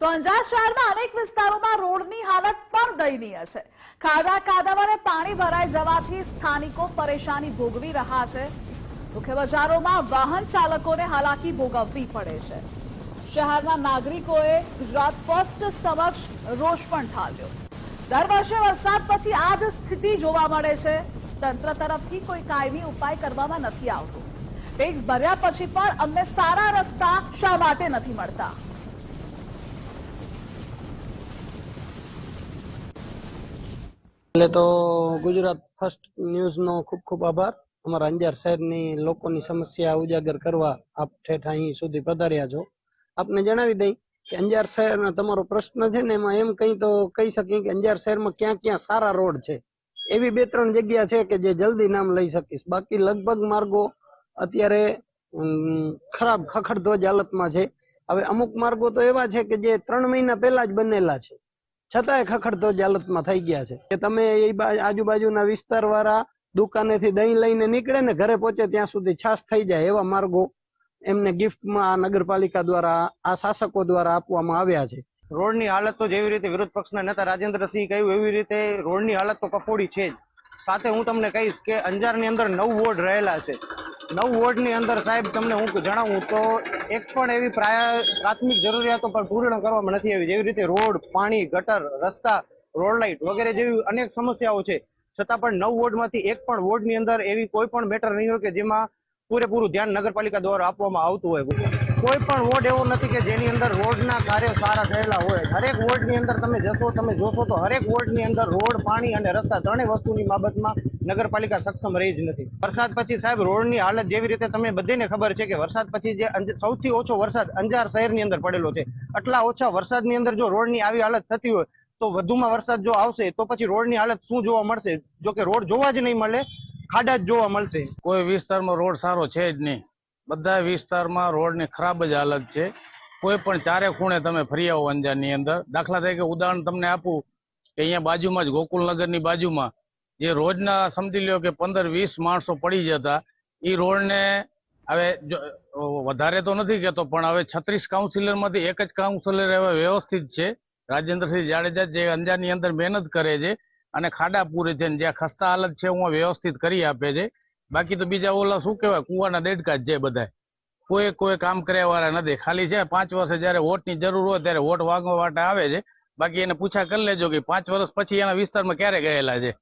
તો અંજાર શહેરમાં અનેક વિસ્તારોમાં રોડની હાલત પણ દયનીય છે. ખાડા કાદવ પાણી ભરાઈ જવાથી સ્થાનિકો પરેશાની ભોગવી રહ્યા છે. મુખ્ય બજારોમાં વાહન ચાલકોને હાલાકી ભોગવવી પડે છે. શહેરના નાગરિકોએ ગુજરાત ફર્સ્ટ સમક્ષ રોષ પણ ઠાલ્યો દર વર્ષે વરસાદ પછી આ જ સ્થિતિ જોવા મળે છે. તંત્ર તરફથી કોઈ કાયમી ઉપાય કરવામાં નથી આવતો. ટેક્સ ભર્યા પછી પણ અમને સારા રસ્તા શા માટે નથી મળતા? એટલે તો ગુજરાત ફર્સ્ટ ન્યૂઝનો ખૂબ ખૂબ આભાર. અમારા અંજાર શહેરની લોકોની સમસ્યા ઉજાગર કરવા આપ ઠેઠ અહીં સુધી પધાર્યા છો. આપને જણાવી દઈ કે અંજાર શહેરના તમારો પ્રશ્ન છે ને એમાં એમ કઈ તો કહી શકીએ કે અંજાર શહેરમાં ક્યાં ક્યાં સારા રોડ છે. એવી બે ત્રણ જગ્યા છે કે જે જલ્દી નામ લઈ શકીશ. બાકી લગભગ માર્ગો અત્યારે ખરાબ ખખડધોજ હાલતમાં છે. હવે અમુક માર્ગો તો એવા છે કે જે ત્રણ મહિના પહેલા જ બનેલા છે. છતાંય ખખડતો હાલતમાં થઈ ગયા છે. કે તમે એ આજુબાજુના વિસ્તાર વાળા દુકાનેથી દહીં લઈને નીકળે ને ઘરે પહોંચે ત્યાં સુધી છાસ થઈ જાય એવા માર્ગો એમને ગિફ્ટમાં આ નગરપાલિકા દ્વારા, આ શાસકો દ્વારા આપવામાં આવ્યા છે. રોડની હાલત તો જેવી રીતે વિરોધ પક્ષના નેતા રાજેન્દ્રસિંહ કહ્યું, એવી રીતે રોડની હાલત તો કફોડી છે જ. સાથે હું તમને કહીશ કે અંજારની અંદર નવ વોર્ડ રહેલા છે. નવ વોર્ડની અંદર સાહેબ તમને હું જણાવું તો એક પણ એવી પ્રાથમિક જરૂરિયાતો પણ પૂર્ણ કરવામાં નથી આવી. જેવી રીતે રોડ, પાણી, ગટર, રસ્તા, રોડ લાઇટ વગેરે જેવી અનેક સમસ્યાઓ છે. છતાં પણ નવ વોર્ડમાંથી એક પણ વોર્ડની અંદર એવી કોઈ પણ મેટર નહીં હોય કે જેમાં પૂરેપૂરું ધ્યાન નગરપાલિકા દ્વારા આપવામાં આવતું હોય. કોઈ પણ વોર્ડ એવો નથી કે જેની અંદર રોડના કાર્યો સારા થયેલા હોય. હરેક વોર્ડની અંદર તમે જશો, તમે જોશો તો હરેક વોર્ડની અંદર રોડ, પાણી અને રસ્તા ત્રણેય વસ્તુની બાબતમાં નગરપાલિકા સક્ષમ રહી જ નથી. વરસાદ પછી સાહેબ, રોડની હાલત જેવી રીતે તમે બધીને ખબર છે કે વરસાદ પછી જે સૌથી ઓછો વરસાદ અંજાર શહેરની અંદર પડેલો છે. આટલા ઓછા વરસાદની અંદર જો રોડની આવી હાલત થતી હોય, તો વધુમાં વરસાદ જો આવશે, તો પછી રોડની હાલત શું જોવા મળશે? જો કે રોડ જોવા જ નહીં મળે, ખાડા જ જોવા મળશે. કોઈ વિસ્તારમાં રોડ સારો છે જ નહીં. બધા વિસ્તારમાં રોડની ખરાબ જ હાલત છે. કોઈ પણ ચારે ખૂણે તમે ફરી આવો અંજારની અંદર. દાખલા તરીકે ઉદાહરણ તમને આપું કે અહીંયા બાજુમાં જ ગોકુલનગરની બાજુમાં જે રોજના સમજી લ્યો કે પંદર વીસ માણસો પડી જતા એ રોડને હવે વધારે તો નથી કહેતો પણ હવે છત્રીસ કાઉન્સિલરમાંથી એક જ કાઉન્સિલર હવે વ્યવસ્થિત છે. રાજેન્દ્રસિંહ જાડેજા જે અંજારની અંદર મહેનત કરે છે અને ખાડા પૂરે છે જ્યાં ખસ્તા હાલત છે, હું વ્યવસ્થિત કરી આપે છે. બાકી તો બીજા ઓલા શું કહેવાય, કુવાના દેડકા જ છે બધા કોઈ કોઈ કામ કર્યા વાળા નથી. ખાલી છે, પાંચ વર્ષે જયારે વોટની જરૂર હોય ત્યારે વોટ વાગવા માટે આવે છે. બાકી એને પૂછા કરી લેજો કે પાંચ વર્ષ પછી એના વિસ્તારમાં ક્યારે ગયેલા છે.